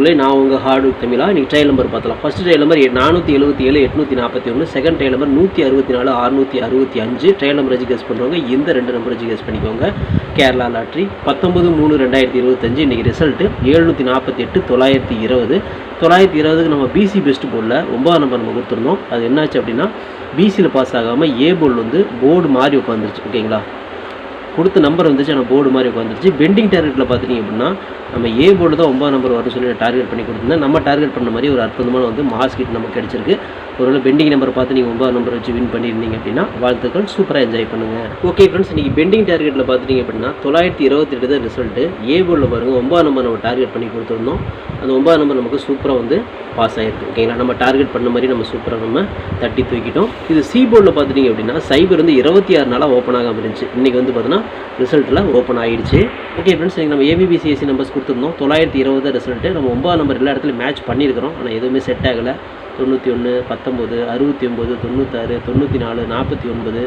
நண்பர்களே நான் உங்கள் ஹார்டு தமிழா? இன்றைக்கி ட்ரையல் நம்பர் பார்த்தலாம் ஃபஸ்ட் ட்ரையல் நம்பர் நானூற்றி எழுபத்தி ஏழு எட்நூற்றி நாற்பத்தி ஒன்று செகண்ட் ட்ரையல் நம்பர் நூற்றி அறுபத்தி நாலு அறுநூற்றி அறுபத்தி அஞ்சு. ட்ரையல் நம்பர் வச்சு கெஸ் பண்ணுறவங்க இந்த ரெண்டு நம்பர் வச்சு கெஸ் பண்ணிக்கோங்க. கேரளா லாட்ரி பத்தொம்பது மூணு ரெண்டாயிரத்தி இருபத்தஞ்சு. இன்றைக்கி ரிசல்ட்டு எழுநூற்றி நாற்பத்தி எட்டு தொள்ளாயிரத்தி இருபது. தொள்ளாயிரத்தி இருபதுக்கு நம்ம பிசி பெஸ்ட் போர்டில் ஒன்பதாம் நம்பர் நம்ம கொடுத்துருந்தோம். அது என்னாச்சு அப்படின்னா பிசியில் பாஸ் ஆகாமல் ஏ போர்டில் வந்து போர்டு மாறி உட்காந்துருச்சு ஓகேங்களா கொடுத்த நம்பர் வந்துச்சு ஆனால் போர்டு மாதிரி உட்காந்துருச்சு பெண்டிங் டார்கெட்டில் பார்த்துட்டிங்க அப்படின்னா நம்ம ஏ போர்டு தான் ஒன்பது நம்பர் வரும்னு சொல்லி டார்கெட் பண்ணி கொடுத்துருந்தேன். நம்ம டார்கெட் பண்ண மாதிரி ஒரு அற்புதமான வந்து மாஸ் கிட் நமக்கு கிடச்சிருக்கு. ஒருவேளை பெண்டிங் நம்பர் பார்த்து நீங்கள் ஒன்பது நம்பர் வச்சு வின் பண்ணியிருந்தீங்க அப்படின்னா வாழ்த்துக்கள் சூப்பராக என்ஜாய் பண்ணுங்கள் ஓகே ஃப்ரெண்ட்ஸ் இன்றைக்கி பெண்டிங் டார்கெட்டில் பார்த்துட்டிங்க அப்படின்னா தொள்ளாயிரத்தி இருபத்தி எட்டு தான் ரிசல்ட்டு ஏ போர்டில் பாருங்கள் ஒன்பது நம்பர் நம்ம டார்கெட் பண்ணி கொடுத்துருந்தோம். அந்த ஒன்பது நம்பர் நமக்கு சூப்பராக வந்து பாஸ் ஆகிருக்கு ஓகேங்களா நம்ம டார்கெட் பண்ண மாதிரி நம்ம சூப்பராக நம்ம தட்டி தூக்கிட்டோம். இது சி போர்டில் பார்த்துட்டிங்க அப்படின்னா சைபர் வந்து இருபத்தி ஆறு நாளாக ஓப்பன் ஆகாமல் இருந்துச்சு. இன்றைக்கி வந்து பார்த்தீங்கன்னா ரிசல்ட்டில் ஓப்பன் ஆகிடுச்சு ஓகே ஃப்ரெண்ட்ஸ் இன்றைக்கி நம்ம ஏபிபிசிஎஸ்சி நம்பர்ஸ் கொடுத்துருந்தோம். தொள்ளாயிரத்தி இருபது ரிசல்ட்டு நம்ம ஒம்பது நம்பர் எல்லா இடத்துலையும் மேட்ச் பண்ணியிருக்கிறோம். ஆனால் எதுவுமே செட் ஆகலை. தொண்ணூற்றி ஒன்று பத்தொம்போது அறுபத்தி ஒம்பது தொண்ணூத்தாறு தொண்ணூற்றி நாலு நாற்பத்தி ஒன்பது.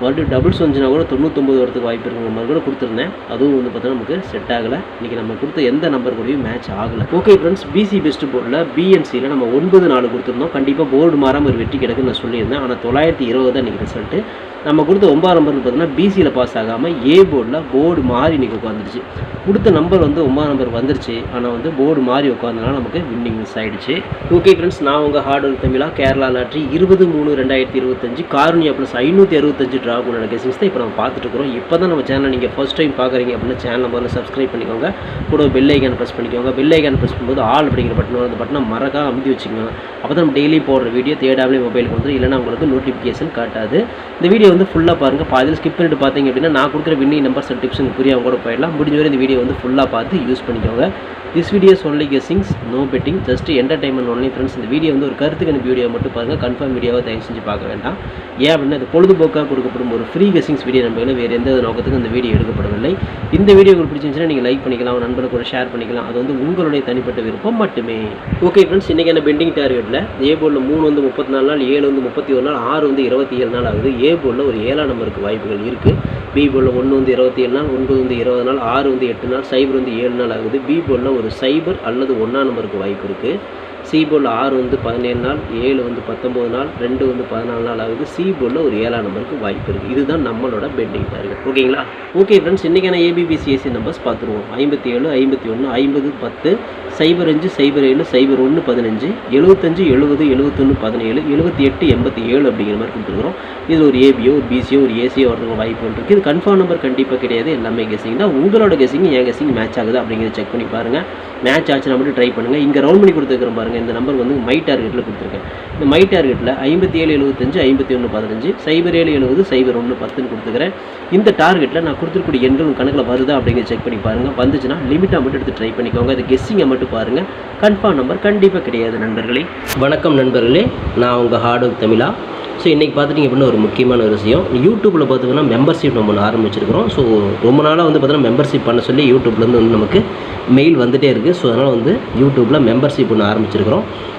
மறுபடியும் டபுள்ஸ் வந்துச்சுன்னா கூட தொண்ணூத்தொம்பது வரத்துக்கு வாய்ப்பு இருக்கிற மாதிரி கூட கொடுத்துருந்தேன். அதுவும் வந்து பார்த்தீங்கன்னா நமக்கு செட் ஆகலை. இன்றைக்கி நம்ம கொடுத்த எந்த நம்பர் கூடயும் மேட்ச் ஆகலை. ஓகே ஃப்ரெண்ட்ஸ் பிசி பெஸ்ட் போர்டில் பிஎன்சியில் நம்ம ஒன்பது நாலு கொடுத்துருந்தோம். கண்டிப்பாக போர்டு மாறாமல் ஒரு வெற்றி கிடக்குன்னு நான் சொல்லியிருந்தேன். ஆனால் தொள்ளாயிரத்தி இருபது தான் இன்றைக்கி ரிசல்ட்டு நம்ம கொடுத்த ஒன்பதாம் நம்பர் பார்த்தீங்கன்னா பிசியில் பாஸ் ஆகாமல் ஏ போர்டில் போர்டு மாறி இன்றைக்கி உட்காந்துருச்சு கொடுத்த நம்பர் வந்து ஒன்பதாம் நம்பர் வந்துருச்சு. ஆனால் வந்து போர்டு மாறி உட்காந்தனால நமக்கு வின்னிங் மிஸ் ஆகிடுச்சு ஓகே ஃப்ரெண்ட்ஸ் நான் உங்கள் ஹார்ட் ஒர்க் தமிழா கேரளா லாட்ரி இருபது மூணு ரெண்டாயிரத்தி இருபத்தஞ்சு காரணியா ப்ளஸ் ஐநூற்றி அறுபத்தஞ்சு ட்ரா பண்ண கெசிங்ஸ் தான் இப்போ நம்ம பார்த்துட்டு இருக்கிறோம். இப்போ தான் நம்ம சேனல் நீங்கள் ஃபர்ஸ்ட் டைம் பார்க்குறீங்க அப்படின்னா சேனல் முதல்ல சப்ஸ்கிரைப் பண்ணிக்கோங்க. கூட பெல் ஐக்கான் ப்ரெஸ் பண்ணிக்கோங்க. பெல் ஐக்கான் ப்ரெஸ் பண்ணும்போது ஆல் அப்படிங்கிற பட்டன் அந்த பட்டனை மறக்காம அமைதி வச்சுக்கோங்க. அப்போ தான் நம்ம டெய்லி போடுற வீடியோ தேடாமலே மொபைலுக்கு வந்து இல்லைனா உங்களுக்கு நோட்டிஃபிகேஷன் காட்டாது. இந்த வீடியோ வந்து ஃபுல்லாக பாருங்கள் பாதியில் ஸ்கிப் பண்ணிட்டு பார்த்தீங்க அப்படின்னா நான் கொடுக்குற வின்னிங் நம்பர்ஸ் அண்ட் டிப்ஸ் புரியாம கூட போயிடலாம். முடிஞ்ச வரை இந்த வீடியோ வந்து ஃபுல்லாக பார்த்து யூஸ் பண்ணிக்கோங்க. This video only guessings no betting just entertainment only friends இந்த வீடியோ வந்து ஒரு கருத்துக்கு எனக்கு வீடியோ மட்டும் பாருங்கள் கன்ஃபார்ம் வீடியோவை தயவு செஞ்சு பார்க்க வேண்டாம். ஏன் அப்படின்னா இது பொழுதுபோக்காக கொடுக்கப்படும் ஒரு ஃப்ரீ கெஸிங்ஸ் வீடியோ நம்ம வேறு எந்த நோக்கத்துக்கும் இந்த வீடியோ எடுக்கப்படவில்லை. இந்த வீடியோ உங்களுக்கு பிடிச்சிருந்துச்சுன்னா நீங்கள் லைக் பண்ணிக்கலாம் நண்பர்கள் கூட ஷேர் பண்ணிக்கலாம். அது வந்து உங்களுடைய தனிப்பட்ட விருப்பம் மட்டுமே. ஓகே ஃப்ரெண்ட்ஸ் இன்றைக்கான பெண்டிங் டார்கெட்டில் ஏ போர்டில் மூணு வந்து முப்பத்தி நாலு நாள் ஏழு வந்து முப்பத்தி ஒரு நாள் ஆறு வந்து இருபத்தி ஏழு நாள் ஆகுது. ஏ போர்டில் ஒரு ஏழாம் நம்பருக்கு வாய்ப்புகள் இருக்குது பி போர்டில் ஒன்று வந்து இருபத்தி ஏழு நாள் ஒன்பது வந்து இருபது நாள் ஆறு வந்து எட்டு நாள் சைபர் வந்து ஏழு நாள் ஆகுது. பி போலில் ஒரு சைபர் அல்லது ஒன்றாம் நம்பருக்கு வாய்ப்பு இருக்குது சி ஆறு வந்து பதினேழு நாள் ஏழு வந்து பத்தொம்போது நாள் ரெண்டு வந்து பதினாலு நாள் ஆகுது. சி ஒரு ஏழாம் நம்பருக்கு வாய்ப்பு இருக்குது இதுதான் நம்மளோட பெண்டிங் டார்கெட் ஓகேங்களா? ஓகே ஃப்ரெண்ட்ஸ் இன்றைக்கான ஏபிபிசிஎஸ்சி நம்பர்ஸ் பார்த்துருவோம் ஐம்பத்தி ஏழு ஐம்பத்தி ஒன்று ஐம்பது பத்து சைபர் அஞ்சு சைபர் ஏழு சைபர் ஒன்று பதினஞ்சு எழுபத்தஞ்சு எழுபது எழுபத்தொன்று பதினேழு எழுபத்தி எட்டு எண்பத்தி ஏழு அப்படிங்கிற மாதிரி கொடுத்துருக்குறோம். இது ஒரு ஏபியோ ஒரு பிசியோ ஒரு ஏசியோ வரதுக்கு வாய்ப்பு இருக்குது இது கன்ஃபார்ம் நம்பர் கண்டிப்பாக கிடையாது. எல்லாமே கெஸிங் தான். உங்களோட கெஸிங் என் கெஸிங் மேட்ச் ஆகுது அப்படிங்கிறத செக் பண்ணி பாருங்கள் மேட்ச் ஆச்சுன்னா மட்டும் ட்ரை பண்ணுங்கள் இங்கே ரவுண்ட் பண்ணி கொடுத்துருக்குறேன் பாருங்கள் இந்த நம்பர் வந்து மை டார்கெட்டில் கொடுத்துருக்கேன். இந்த மை டார்கெட்டில் ஐம்பத்தி ஏழு எழுபத்தஞ்சு ஐம்பத்தி ஒன்று பதினஞ்சு சைபர் ஏழு எழுபது சைபர் ஒன்று பத்துன்னு கொடுத்துக்கிறேன். இந்த டார்கெட்டில் நான் கொடுத்துருக்கூடிய எண்கள் உங்கள் கணக்கில் வருதா அப்படிங்கிற செக் பண்ணி பாருங்கள் வந்துச்சுன்னா லிமிட்டாக மட்டும் எடுத்து ட்ரை பண்ணிக்கோங்க. அது கெஸ்ஸிங்கை மட்டும் பாருங்கள் கன்ஃபார்ம் நம்பர் கண்டிப்பாக கிடையாது நண்பர்களே. வணக்கம் நண்பர்களே. நான் உங்கள் ஹார்ட் ஒர்க் தமிழா. ஸோ இன்றைக்கி பார்த்துட்டிங்க அப்படின்னா ஒரு முக்கியமான ஒரு விஷயம். யூடியூப்பில் பார்த்தீங்கன்னா மெம்பர்ஷிப் நம்ம ஒன்று ஆரம்பிச்சிருக்கிறோம். ஸோ ரொம்ப நாளாக வந்து பார்த்தீங்கன்னா மெம்பர்ஷிப் பண்ண சொல்லி யூடியூப்லேருந்து வந்து நமக்கு மெயில் வந்துகிட்டே இருக்குது ஸோ அதனால் வந்து யூடியூப்பில் மெம்பர்ஷிப் ஒன்று ஆரம்பிச்சிருக்கிறோம்.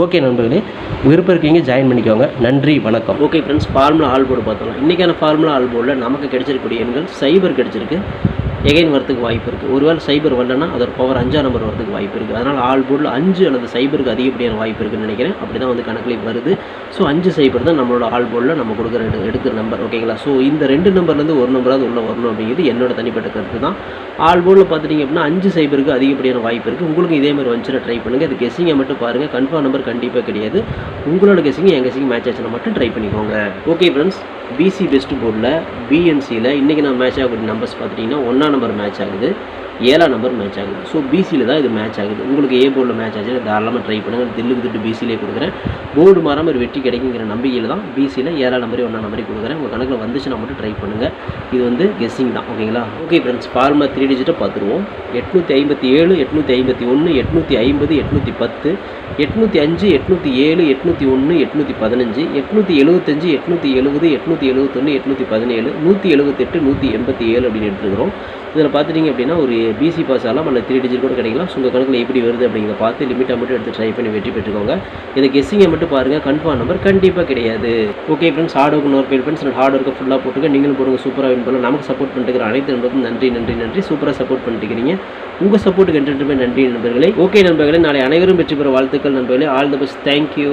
ஓகே நண்பர்களே விருப்பம் இருக்கீங்க ஜாயின் பண்ணிக்கோங்க. நன்றி வணக்கம். Okay friends formula all board பார்த்தோம் இன்றைக்கான ஃபார்முலா ஆல் போர்டில் நமக்கு கிடைச்சிருக்கக்கூடிய எண்கள் சைபர் கிடைச்சிருக்கு. எகைன் வரதுக்கு வாய்ப்பு இருக்குது ஒருவேளை சைபர் வரலன்னா அதோட பவர் அஞ்சாம் நம்பர் வரதுக்கு வாய்ப்பு இருக்குது அதனால் ஆல் போர்டில் அஞ்சு அல்லது சைபருக்கு அதிகப்படியான வாய்ப்பு இருக்குதுன்னு நினைக்கிறேன். அப்படி தான் வந்து கணக்கில் வருது. ஸோ அஞ்சு சைபர் தான் நம்மளோட ஆல் போர்டில் நம்ம கொடுக்குற எடு எடுக்கிற நம்பர் ஓகேங்களா ஸோ இந்த ரெண்டு நம்பர்லேருந்து ஒரு நம்பராவது உள்ளே வரணும் அப்படிங்கிறது என்னோட தனிப்பட்ட கருத்து தான். ஆல் போர்டில் பார்த்துட்டிங்க அப்படின்னா அஞ்சு சைபருக்கு அதிகப்படியான வாய்ப்பு இருக்குது உங்களுக்கு இதே மாதிரி வந்துச்சுன்னா ட்ரை பண்ணுங்கள் இது கெஸிங்கை மட்டும் பாருங்கள் கன்ஃபார்ம் நம்பர் கண்டிப்பாக கிடையாது. உங்களோட கெஸிங் என் கெஸிங் மேட்ச் ஆச்சுன்னா மட்டும் ட்ரை பண்ணிக்கோங்க. ஓகே ஃப்ரெண்ட்ஸ் பிசி பெஸ்ட் போர்டில் பிஎன்சியில் இன்றைக்கி நான் மேட்ச் ஆகக்கூடிய நம்பர்ஸ் பார்த்துட்டிங்கன்னா ஒன்றா நம்பர் மேட்ச் ஆகுது. ஏழாம் நம்பர் மேட்ச் ஆகுது. ஸோ பிசியில் தான் இது மேட்ச் ஆகுது. உங்களுக்கு ஏ போர்டில் மேட்ச் ஆச்சுன்னா தாராளமாக ட்ரை பண்ணுங்கள் தில்லுக்கு திட்டு பிசிலே கொடுக்குறேன். போர்டு மாறாமல் ஒரு வெற்றி கிடைக்குங்கிற நம்பிக்கையில் தான் பிசியில் ஏழாம் நம்பரே ஒன்றா நம்பரே கொடுக்குறேன். உங்கள் கணக்கில் வந்துச்சுன்னா மட்டும் ட்ரை பண்ணுங்கள் இது வந்து கெஸ்ஸிங் தான். ஓகேங்களா ஓகே ஃப்ரெண்ட்ஸ் ஃபார்மா த்ரீ டிஜிட்டை பார்த்துருவோம். எட்நூற்றி ஐம்பத்தி ஏழு எட்நூற்றி ஐம்பத்தி ஒன்று எட்நூற்றி ஐம்பது எட்நூற்றி பத்து எட்நூற்றி அஞ்சு எட்நூற்றி ஏழு எட்நூற்றி ஒன்று எட்நூற்றி பதினஞ்சு எட்நூற்றி எழுபத்தஞ்சு எட்நூற்றி எழுபது எட்நூற்றி எழுபத்தொன்று எட்நூற்றி பதினேழு நூற்றி எழுபத்தெட்டு நூற்றி எண்பத்தி ஏழு அப்படின்னு எடுத்துருக்கிறோம். இதில் பார்த்துட்டிங்க அப்படின்னா ஒரு பிசி பாஸ் ஆகலாம் அல்ல த்ரீ டிஜிட் கூட கிடைக்கலாம். ஸோ உங்கள் கணக்கில் எப்படி வருது அப்படிங்கிறத பார்த்து லிமிட்டாக மட்டும் எடுத்து ட்ரை பண்ணி வெற்றி பெற்றுக்கோங்க. இதை கெஸ்ஸிங்கை மட்டும் பாருங்கள் கன்ஃபார்ம் நம்பர் கண்டிப்பாக கிடையாது. Okay friends hard work no fear friends hard ஒர்க்கை ஃபுல்லாக போட்டுக்க நீங்களும் போடுங்க. சூப்பராக வின் பண்ணலாம். நமக்கு சப்போர்ட் பண்ணிட்டு அனைத்து நண்பருக்கும் நன்றி நன்றி நன்றி. சூப்பராக சப்போர்ட் பண்ணிட்டுக்கிறீங்க. உங்கள் சப்போர்ட்டுக்கு என்றென்றுமே நன்றி நண்பர்களே. ஓகே நண்பர்களே. நாளை அனைவரும் வெற்றி பெற வாழ்த்துக்கள் நண்பர்களே. All the best thank you